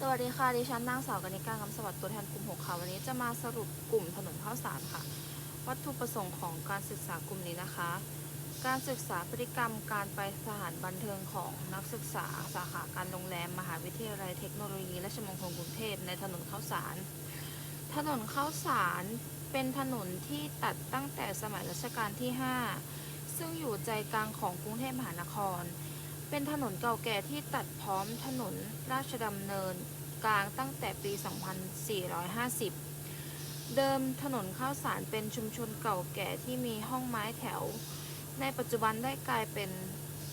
สวัสดีค่ะ ดิฉันนางสาวกนิการคำสวัสดิ์ตัวแทนกลุ่มหกค่ะ วันนี้จะมาสรุปกลุ่มถนนข้าวสารค่ะ วัตถุประสงค์ของการศึกษากลุ่มนี้นะคะ การศึกษาพฤติกรรมการไปสถานบันเทิงของนักศึกษาสาขาการโรงแรม มหาวิทยาลัยเทคโนโลยีราชมงคลกรุงเทพในถนนข้าวสาร ถนนข้าวสารเป็นถนนที่ตัดตั้งแต่สมัยรัชกาลที่ 5 ซึ่งอยู่ใจกลางของกรุงเทพมหานคร เป็นถนนเก่าแก่ที่ตัดพร้อมถนนราชดำเนินกลางตั้งแต่ปี 2450 เดิมถนนข้าวสารเป็นชุมชนเก่าแก่ที่มีห้องไม้แถว ในปัจจุบันได้กลายเป็น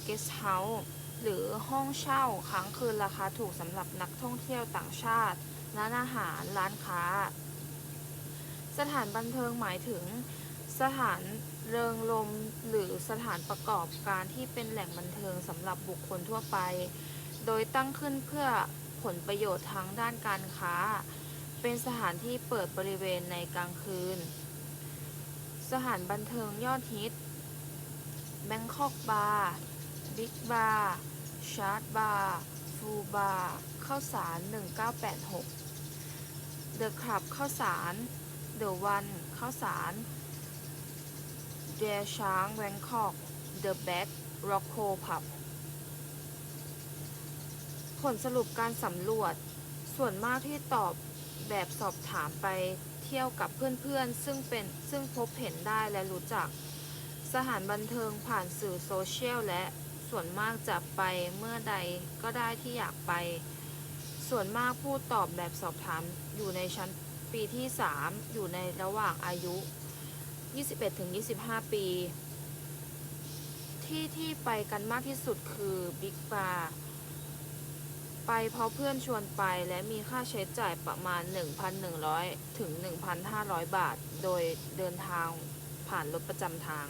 เกสเฮาส์หรือห้องเช่าค้างคืนราคาถูกสำหรับนักท่องเที่ยวต่างชาติ ร้านอาหาร ร้านค้า สถานบันเทิงหมายถึง สถานเริงรมหรือสถานประกอบการที่เป็นแหล่งบันเทิงสำหรับบุคคลทั่วไป โดยตั้งขึ้นเพื่อผลประโยชน์ทางด้านการค้า เป็นสถานที่เปิดบริเวณในกลางคืน สถานบันเทิงยอดฮิตแบงคอกบาร์บิ๊กบาร์ชาร์ตบาร์ฟูบาร์ข้าวสาร 1986เดอะคลับข้าวสารเดอะวันข้าวสาร เดียช้างแบงคอกเดอะแบ็กร็อกโคพับผลสรุปการสำรวจ ส่วนมากที่ตอบแบบสอบถามไปเที่ยวกับเพื่อนๆ ซึ่งเป็นซึ่งพบเห็นได้และรู้จัก สถานบันเทิงผ่านสื่อโซเชียลและส่วนมากจะไปเมื่อใดก็ได้ที่อยากไป ส่วนมากผู้ตอบแบบสอบถามอยู่ในชั้นปีที่ 3 อยู่ในระหว่างอายุ 21-25 ปี ที่ที่ไปกันมากที่สุดคือบิ๊กบาร์ไปเพราะเพื่อนชวนไปและมีค่าใช้จ่ายประมาณ 1,100 ถึง 1,500 บาท โดยเดินทางผ่านรถประจำทาง